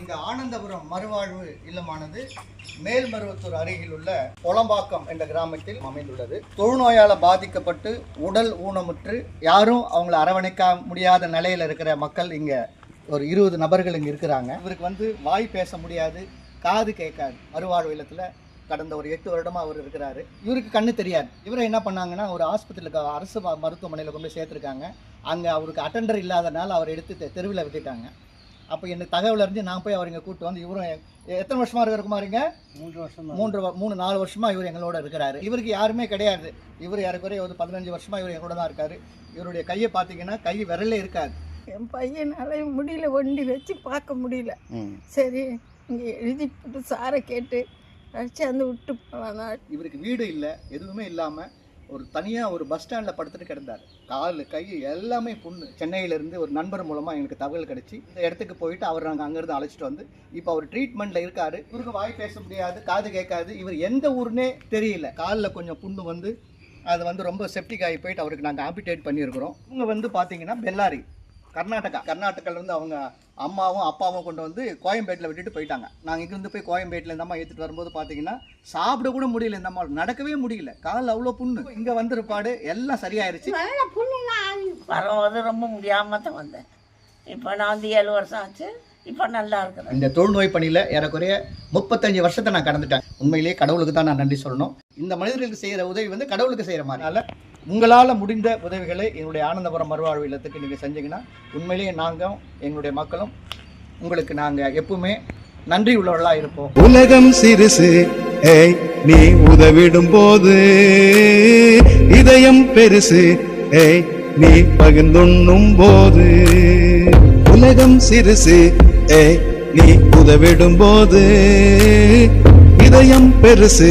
இந்த ஆனந்தபுரம் மறுவாழ்வு இல்லமானது மேல்மருவத்தூர் அருகில் உள்ள பொலம்பாக்கம் என்ற கிராமத்தில் அமைந்துள்ளது. தொழுநோயால் பாதிக்கப்பட்டு உடல் ஊனமுற்று யாரும் அவங்கள அரவணைக்க முடியாத நிலையில் இருக்கிற மக்கள் இங்கே ஒரு இருபது நபர்கள் இங்கே இருக்கிறாங்க. இவருக்கு வந்து வாய் பேச முடியாது காது கேட்காது. மறுவாழ்வு இல்லத்தில் கடந்த ஒரு எட்டு வருடமாக அவர் இருக்கிறாரு. இவருக்கு கண்ணு தெரியாது. இவரை என்ன பண்ணாங்கன்னா ஒரு ஆஸ்பத்திரிக்கு அரசு ம- மருத்துவமனையில் கொண்டு சேர்த்துருக்காங்க. அங்கே அவருக்கு அட்டெண்டர் இல்லாதனால அவர் எடுத்து தெ- தெருவில் விட்டுட்டாங்க. அப்போ எனக்கு தகவல் அறிஞ்சு நான் போய் அவர் இங்கே கூப்பிட்டு வந்து இவரும் எத்தனை வருஷமா இருக்குமாருங்க மூன்று வருஷம். மூன்று மூணு நாலு வருஷமா இவர் எங்களோட இருக்கிறாரு. இவருக்கு யாருமே கிடையாது. இவர் ஏறக்குறைய ஒரு பதினஞ்சு வருஷமா இவர் எங்களோட தான் இருக்காரு. இவருடைய கையை பார்த்தீங்கன்னா கை விரலே இருக்காது. என் பையனால முடியல ஒண்டி வச்சு பார்க்க முடியல. சரி இங்கே எழுதி போட்டு சாரை கேட்டு அடிச்சாந்து விட்டு போகலாம் இவருக்கு வீடு இல்லை எதுவுமே இல்லாமல் ஒரு தனியாக ஒரு பஸ் ஸ்டாண்டில் படுத்துட்டு கிடந்தார். கால் கை எல்லாமே புண்ணு. சென்னையிலேருந்து ஒரு நண்பர் மூலமாக எங்களுக்கு தகவல் கிடச்சி இந்த இடத்துக்கு போயிட்டு அவர் நாங்கள் அங்கேருந்து அழைச்சிட்டு வந்து இப்போ அவர் ட்ரீட்மெண்ட்டில் இருக்கார். இவருக்கு வாய் பேச முடியாது காது கேட்காது. இவர் எந்த ஊருனே தெரியல. காலில் கொஞ்சம் புண்ணு வந்து அது வந்து ரொம்ப செப்டிக் ஆகி போயிட்டு அவருக்கு நாங்கள் ஆம்பிடேட் பண்ணியிருக்கிறோம். இவங்க வந்து பார்த்தீங்கன்னா பெல்லாரி. கர்நாடகா. கர்நாடகால அவங்க அம்மாவும் அப்பாவும் கொண்டு வந்து கோயம்பேட்டில் விட்டுட்டு போயிட்டாங்க. நாங்கள் இங்கிருந்து போய் கோயம்பேட்டில் இந்த அம்மா ஏற்றிட்டு வரும்போது பார்த்தீங்கன்னா சாப்பிட கூட முடியல இந்த அம்மா நடக்கவே முடியல. கால் அவ்வளோ புண்ணு. இங்கே வந்திருப்பாடு. எல்லாம் சரியாயிருச்சு. வரும்போது ரொம்ப முடியாமல் தான் வந்தேன். இப்போ நான் வந்து ஏழு வருஷம் ஆச்சு. இப்போ நல்லா இருக்கிறேன். இந்த தொழுநோய் பணியில் ஏறக்குறைய முப்பத்தஞ்சு வருஷத்தை நான் கடந்துட்டேன். உண்மையிலேயே கடவுளுக்கு தான் நான் நன்றி சொல்லணும். இந்த மனிதர்களுக்கு செய்கிற உதவி வந்து கடவுளுக்கு செய்கிற மாதிரி. உங்களால் முடிந்த உதவிகளை என்னுடைய ஆனந்தபுரம் மறுவாழ்வு இல்லத்துக்கு நீங்கள் செஞ்சீங்கன்னா உண்மையிலேயே நாங்கள் எங்களுடைய மக்களும் உங்களுக்கு நாங்கள் எப்பவுமே நன்றி உள்ளவர்களாக இருப்போம். உலகம் சிறுசு ஏய் நீ உதவிடும் போது இதயம் பெருசு ஏய் நீ பகிர்ந்துண்ணும் போது உலகம் சிறுசு ஏய் நீ உதவிடும் போது இதயம் பெருசு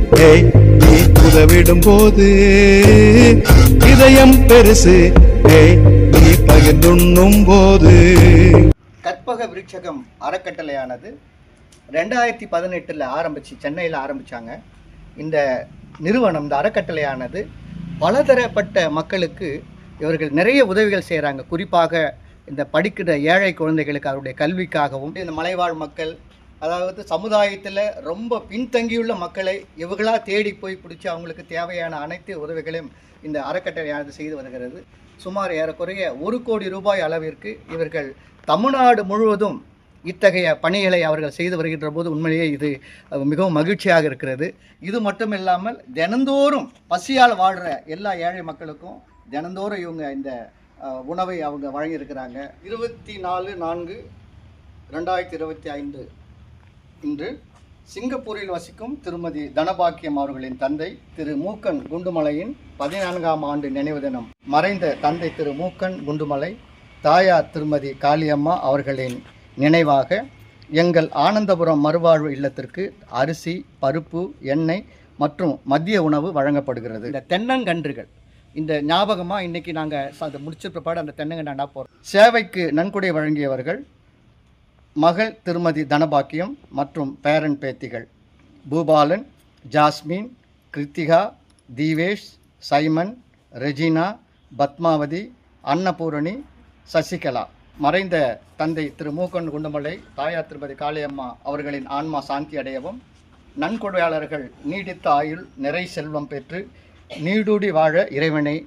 ஏய் நீ உதவிடும் போது இதயம் பெருசு. ஏய் நீ பகிர்ந்துண்ணும் போது கற்பக விருட்சகம் அறக்கட்டளையானது ரெண்டாயிரத்தி பதினெட்டில் ஆரம்பித்து சென்னையில் ஆரம்பித்தாங்க இந்த நிறுவனம் இந்த அறக்கட்டளையானது பலதரப்பட்ட மக்களுக்கு இவர்கள் நிறைய உதவிகள் செய்கிறாங்க குறிப்பாக இந்த படிக்கிற ஏழை குழந்தைகளுக்கு அவருடைய கல்விக்காகவும் இந்த மலைவாழ் மக்கள் அதாவது சமுதாயத்தில் ரொம்ப பின்தங்கியுள்ள மக்களை இவர்களாக தேடி போய் பிடிச்சி அவங்களுக்கு தேவையான அனைத்து உதவிகளையும் இந்த அறக்கட்டளையானது செய்து வருகிறது. சுமார் ஏறக்குறைய ஒரு கோடி ரூபாய் அளவிற்கு இவர்கள் தமிழ்நாடு முழுவதும் இத்தகைய பணிகளை அவர்கள் செய்து வருகின்ற போது உண்மையிலேயே இது மிகவும் மகிழ்ச்சியாக இருக்கிறது. இது மட்டும் இல்லாமல் தினந்தோறும் பசியால் வாழ்கிற எல்லா ஏழை மக்களுக்கும் தினந்தோறும் இவங்க இந்த உணவை அவங்க வழங்கியிருக்கிறாங்க. இருபத்தி நாலு நான்கு ரெண்டாயிரத்தி இருபத்தி ஐந்து இன்று சிங்கப்பூரில் வசிக்கும் திருமதி தனபாக்கியம் அவர்களின் தந்தை திரு மூக்கன் குண்டுமலையின் பதினான்காம் ஆண்டு நினைவு தினம் மறைந்த தந்தை திரு மூக்கன் குண்டுமலை தாயார் திருமதி காளியம்மா அவர்களின் நினைவாக எங்கள் ஆனந்தபுரம் மறுவாழ்வு இல்லத்திற்கு அரிசி பருப்பு எண்ணெய் மற்றும் மதிய உணவு வழங்கப்படுகிறது. இந்த தென்னங்கன்றுகள் இந்த ஞாபகமாக இன்னைக்கு நாங்கள் அதை முடிச்ச பிற்பாடு அந்த தென்னங்கண்டா போகிறோம் சேவைக்கு நன்கொடை வழங்கியவர்கள் மகள் திருமதி தனபாக்கியம் மற்றும் பேரன் பேத்திகள் Boopalan Jasmine Kiruthika Theevesh Simon Regina Padmavathi Annapoorani Sasikala. மறைந்த தந்தை திரு மூக்கன் குண்டுமலை தாயார் திருமதி காளியம்மா அவர்களின் ஆன்மா சாந்தி அடையவும் நன்கொடையாளர்கள் நீடித்த ஆயுள் நிறை செல்வம் பெற்று நீடூடி வாழ இறைவனை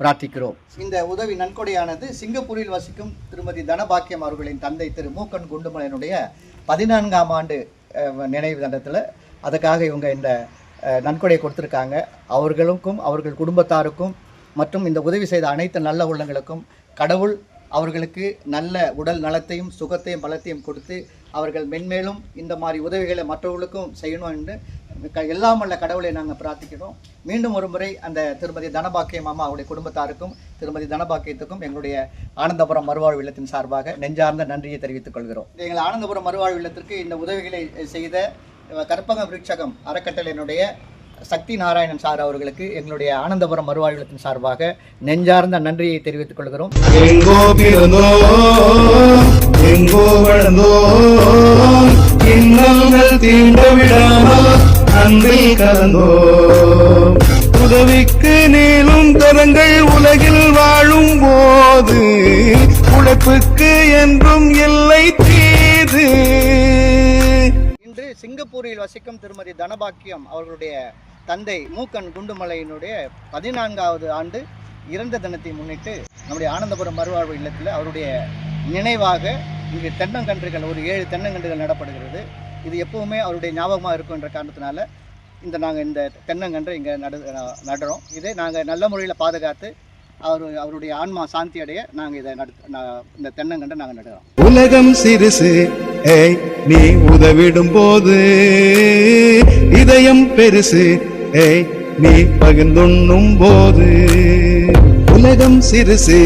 பிரார்த்திக்கிறோம். இந்த உதவி நன்கொடையானது சிங்கப்பூரில் வசிக்கும் திருமதி தனபாக்கியம் அவர்களின் தந்தை திரு மூக்கன் குண்டுமலையினுடைய பதினான்காம் ஆண்டு நினைவு தண்டத்தில். அதுக்காக இவங்க இந்த நன்கொடையை கொடுத்துருக்காங்க. அவர்களுக்கும் அவர்கள் குடும்பத்தாருக்கும் மற்றும் இந்த உதவி செய்த அனைத்து நல்ல உள்ளங்களுக்கும் கடவுள் அவர்களுக்கு நல்ல உடல் நலத்தையும் சுகத்தையும் பலத்தையும் கொடுத்து அவர்கள் மென்மேலும் இந்த மாதிரி உதவிகளை மற்றவர்களுக்கும் செய்யணும் என்று எல்லாம் வல்ல கடவுளை நாங்கள் பிரார்த்திக்கிறோம். மீண்டும் ஒரு முறை அந்த திருமதி தனபாக்கியம் அம்மா அவருடைய குடும்பத்தாருக்கும் திருமதி தனபாக்கியத்துக்கும் எங்களுடைய ஆனந்தபுரம் மறுவாழ்வு இல்லத்தின் சார்பாக நெஞ்சார்ந்த நன்றியை தெரிவித்துக் கொள்கிறோம். எங்கள் ஆனந்தபுரம் மறுவாழ்வு இல்லத்திற்கு இந்த உதவிகளை செய்த கற்பக விருட்சகம் அறக்கட்டளையினுடைய சக்தி நாராயணன் சார் அவர்களுக்கு எங்களுடைய ஆனந்தபுரம் மறுவாழ்வுலத்தின் சார்பாக நெஞ்சார்ந்த நன்றியை தெரிவித்துக் கொள்கிறோம். எங்கோ பிறந்தோ எங்கோ வளர்ந்தோ தீண்ட விடாமல் அன்பில் கலந்தோ. உதவிக்கு நீளும் கரங்கள் உலகில் வாழும் போது உழைப்புக்கு என்றும் எல்லை தீது. இன்று சிங்கப்பூரில் வசிக்கும் திருமதி தனபாக்கியம் அவர்களுடைய தந்தை மூக்கன் குண்டுமலையினுடைய பதினான்காவது ஆண்டு இறந்த தினத்தை முன்னிட்டு நம்முடைய ஆனந்தபுரம் மறுவாழ்வு இல்லத்தில் அவருடைய நினைவாக இங்கு தென்னங்கன்றுகள் ஒரு ஏழு தென்னங்கன்றுகள் நடப்படுகிறது. இது எப்பவுமே அவருடைய ஞாபகமாக இருக்கும் என்ற காரணத்தினால இந்த நாங்கள் இந்த தென்னங்கன்று இங்கே நடு நடுறோம். இதை நாங்கள் நல்ல முறையில் பாதுகாத்து அவர் அவருடைய ஆன்மா சாந்தி அடைய நாங்கள் இதை நடு இந்த தென்னங்கன்று நாங்கள் நடுறோம். உலகம் சிறுசு ஏய் நீ உதவிடும் போது இதயம் பெருசு ஏய் நீ பகிர்ந்துண்ணும் போது உலகம் சிறுசு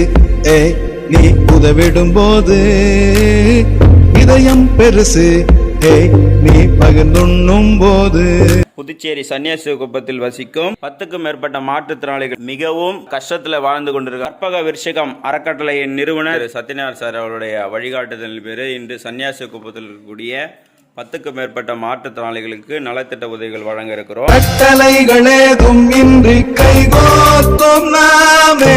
ஏய் நீ உதவிடும் போது இதயம் பெருசு நீ பகிர்ந்துண்ணும் போது. புதுச்சேரி சன்னியாசி குப்பத்தில் வசிக்கும் பத்துக்கும் மேற்பட்ட மாற்றுத்திறனாளிகள் மிகவும் கஷ்டத்தில் வாழ்ந்து கொண்டிருக்க கற்பக விருஷிகம் அறக்கட்டளையின் நிறுவனர் சத்யநாராயண் சார் அவருடைய வழிகாட்டுதல் பேரு இன்று சன்னியாசி குப்பத்தில் இருக்கக்கூடிய பத்துக்கும் மேற்பட்ட மாற்றுத்திறனாளிகளுக்கு நலத்திட்ட உதவிகள் வழங்க இருக்கிறோம். கட்டளைகளேதும் இன்றி கைகோத்தும் நாமே.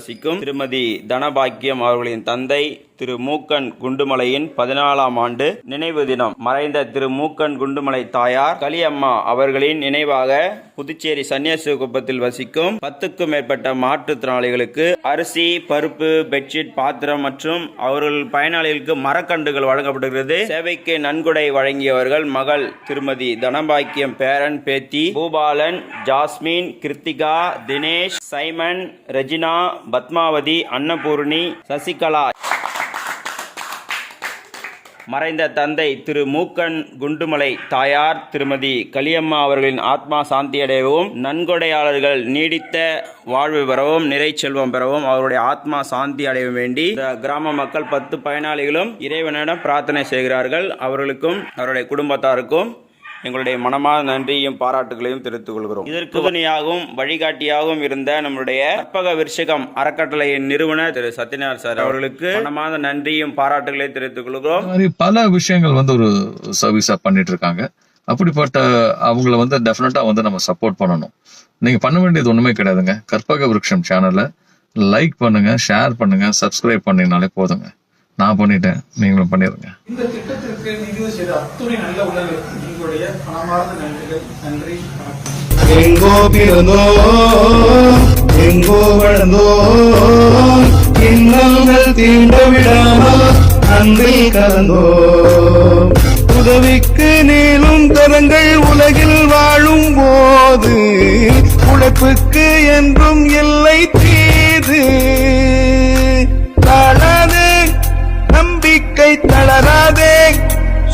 வசிக்கும் திருமதி தனபாக்கியம் அவர்களின் தந்தை திரு மூக்கன் குண்டுமலையின் பதினாலாம் ஆண்டு நினைவு தினம். மறைந்த திரு மூக்கன் குண்டுமலை தாயார் கலியம்மா அவர்களின் நினைவாக புதுச்சேரி சன்னியாசி குப்பத்தில் வசிக்கும் பத்துக்கும் மேற்பட்ட மாற்றுத்திறனாளிகளுக்கு அரிசி பருப்பு பெட்ஷீட் பாத்திரம் மற்றும் அவர்கள் பயனாளிகளுக்கு மரக்கண்டுகள் வழங்கப்படுகிறது. சேவைக்கு நன்கொடை வழங்கியவர்கள் மகள் திருமதி தனபாக்கியம் பேரன் பேத்தி Boopalan Jasmine Kiruthika Dinesh Simon Regina Padmavathi Annapoorni Sasikala. மறைந்த தந்தை திரு மூக்கன் குண்டுமலை தாயார் திருமதி கலியம்மா அவர்களின் ஆத்மா சாந்தியடையவும் நன்கொடையாளர்கள் நீடித்த வாழ்வு பெறவும் நிறை செல்வம் பெறவும் அவருடைய ஆத்மா சாந்தி அடைய வேண்டி இந்த கிராம மக்கள் பத்து பயனாளிகளும் இறைவனிடம் பிரார்த்தனை செய்கிறார்கள். அவர்களுக்கும் அவருடைய குடும்பத்தாருக்கும் எங்களுடைய மனமார்ந்த நன்றியும் பாராட்டுகளையும் தெரிவித்துக் கொள்கிறோம். இதற்கு உதவியாகவும் வழிகாட்டியாகவும் இருந்த நம்முடைய கற்பக விருஷகம் அறக்கட்டளையின் நிறுவனர் திரு சத்யநாராயண் சார் அவர்களுக்கு மனமார்ந்த நன்றியும் பாராட்டுகளையும் தெரிவித்துக் கொள்கிறோம். பல விஷயங்கள் வந்து ஒரு சர்வீஸா பண்ணிட்டு இருக்காங்க அப்படிப்பட்ட அவங்கள வந்து டெஃபினட்டா வந்து நம்ம சப்போர்ட் பண்ணணும். நீங்க பண்ண வேண்டியது ஒண்ணுமே கிடையாதுங்க. கற்பக விருட்சம் சேனலை லைக் பண்ணுங்க ஷேர் பண்ணுங்க சப்ஸ்கிரைப் பண்ணீங்கனாலே போதுங்க. நான் பண்ணிட்டேன். நீங்களும் பண்ணிடுங்க இந்த திட்டத்திற்கு நிதி செய்த அத்துணை நல்ல உள்ளங்களுக்கு எங்களுடைய மனமார்ந்த நன்றிகள். நன்றி. எங்கோ பிறந்தோம் எங்கோ வளர்ந்தோம் இன்னல்கள் தீண்ட விடாமல் அன்பில் கலந்தோம் உதவிக்கு நீளும் கரங்கள் உலகில் வாழும் போது உழைப்புக்கு என்றும் எல்லை